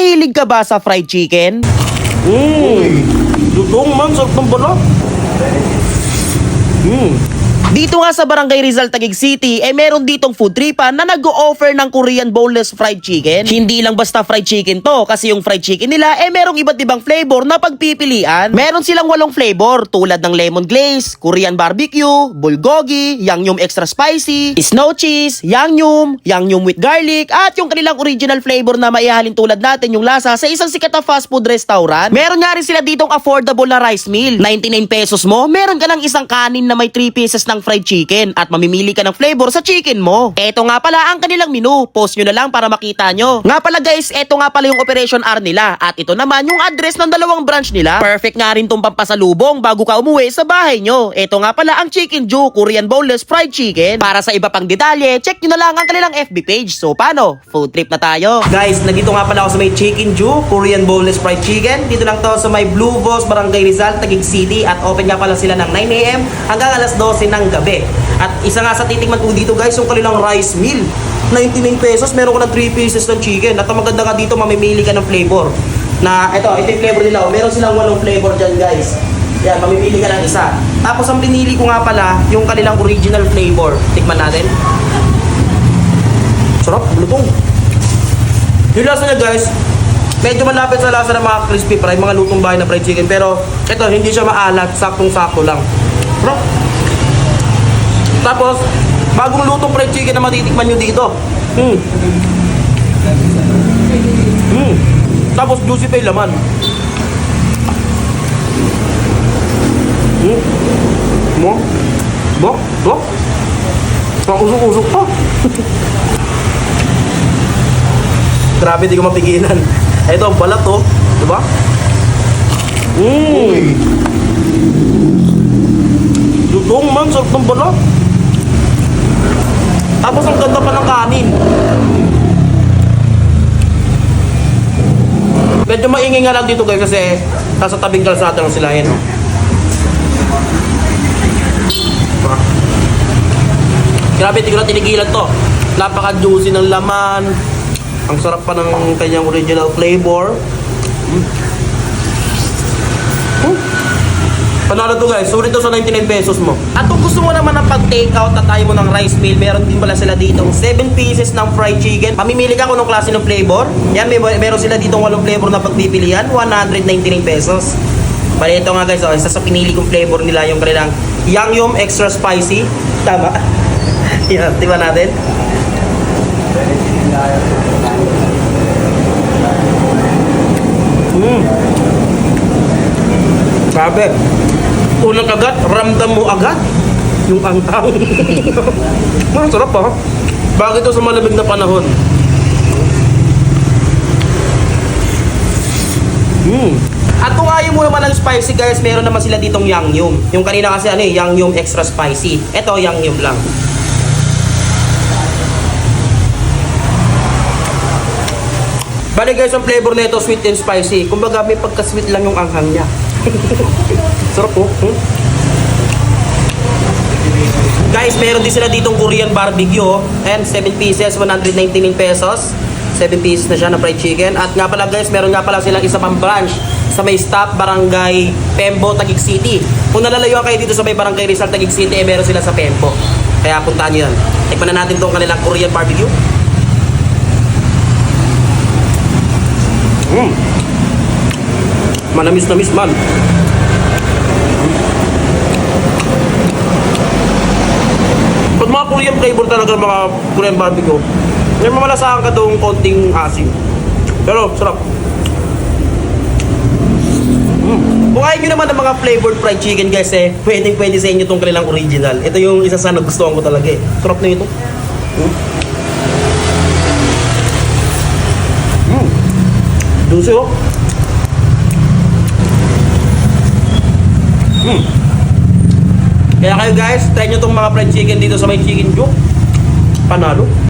Mahilig ka ba sa fried chicken? Uy, lutong man, sarap ng balak. Hmm. Dito nga sa Barangay Rizal, Taguig City, eh meron ditong food tripan na nag-o-offer ng Korean boneless fried chicken. Hindi lang basta fried chicken to, kasi yung fried chicken nila, eh merong iba't ibang flavor na pagpipilian. Meron silang walong flavor, tulad ng lemon glaze, Korean barbecue, bulgogi, yangnyeom extra spicy, snow cheese, yangnyeom, yangnyeom with garlic, at yung kanilang original flavor na maihalin tulad natin yung lasa sa isang sikat na fast food restaurant. Meron nga rin sila ditong affordable na rice meal. 99 pesos mo, meron ka ng isang kanin na may 3 pieces ng fried chicken at mamimili ka ng flavor sa chicken mo. Eto nga pala ang kanilang menu. Post nyo na lang para makita nyo. Nga pala guys, eto nga pala yung operation R nila at ito naman yung address ng dalawang branch nila. Perfect nga rin tong pampasalubong bago ka umuwi sa bahay nyo. Eto nga pala ang Chicken Jew Korean Boneless Fried Chicken. Para sa iba pang detalye, check nyo na lang ang kanilang FB page. So paano? Food trip na tayo. Guys, nandito nga pala ako sa may Chicken Jew, Korean Boneless Fried Chicken. Dito lang to sa may Blue Boss, Barangay Rizal, Taguig City. At open nga pala sila ng 9am hanggang alas 12 ng gabi. At isa nga sa titikman ko dito guys, yung kanilang rice meal. 99 pesos, meron ka ng 3 pieces ng chicken. At maganda ka dito, mamimili ka ng flavor. Na, ito, ito yung flavor nila. Meron silang walong flavor dyan guys. Yan, mamimili ka ng isa. Tapos ang pinili ko nga pala, yung kanilang original flavor. Tikman natin. Sarap, lutong. Yung lasa niya guys, medyo malapit sa lasa ng mga crispy fry, mga lutong bahay na fried chicken. Pero ito, hindi siya maalat, saktong-sakto lang. Bro. Tapos, bagong lutong fried chicken na matitikman nyo dito. Hmm. Hmm. Tapos juicy pa yung laman. Hmm. Mo? Bo? Bo? Pang usok-usok pa. Grabe, di ko mapigilan. Ito, ang balat to. Diba? Mmm! Lutong man, sarap ng balat. Tapos ang ganda pa ng kanin. Medyo maingay nga lang dito guys kasi nasa tabing kalsada lang sila yun. Diba? Grabe, di ko na tinigilan to. Napaka-juicy ng laman. Ang sarap pa ng kanyang original flavor. Mm. Panalo to guys, sulit to sa 99 pesos mo. At kung gusto mo naman ng pag-take out na tayo mo ng rice meal, meron din pala sila dito 7 pieces ng fried chicken. Mamimili ka kung anong klase ng flavor. Yan, may, meron sila dito 8 flavor na pagpipilian, 199 pesos. Bali ito nga guys, oh, isa sa pinili kong flavor nila yung kanilang Yangyum Extra Spicy. Tama. Yan, di ba natin? Mm. Grabe. Unang kagat, ramdam mo agad yung anghang. Masarap pa. Bakit ito sa malamig na panahon? Mm. At kung ayaw mo naman ng spicy guys, meron naman sila ditong yangyum. Yung kanina kasi ano eh, yangyum extra spicy. Ito, yangyum lang. Bali guys, ang flavor nito sweet and spicy. Kumbaga may pagka-sweet lang yung anghang niya. Sarap po. Hmm? Guys, meron din sila ditong Korean barbecue. oh. And 7 pieces, 199 pesos. 7 pieces na siya na fried chicken. At nga pala guys, meron nga pala silang isa pang branch sa may stop Barangay Pembo, Taguig City. Kung nalalayuan kayo dito sa may Barangay Rizal, Taguig City, eh meron sila sa Pembo. Kaya puntahan nyo yan. Tikman na natin tong kanilang Korean barbecue. Manamis na miss man. Pag mga Korean flavor talaga mga Korean barbecue, may mamalasahan ka doong konting asim. Pero sarap. Mm. Kung ayaw nyo naman ng mga flavored fried chicken guys eh, pwedeng pwede sa inyo itong kanilang original. Ito yung isa sa nagustuhan ko talaga eh. Sarap na ito. Mm. Mm. Juicy oh. Mm. Kaya kayo guys, try nyo itong mga fried chicken dito sa may chicken juke. Panalo.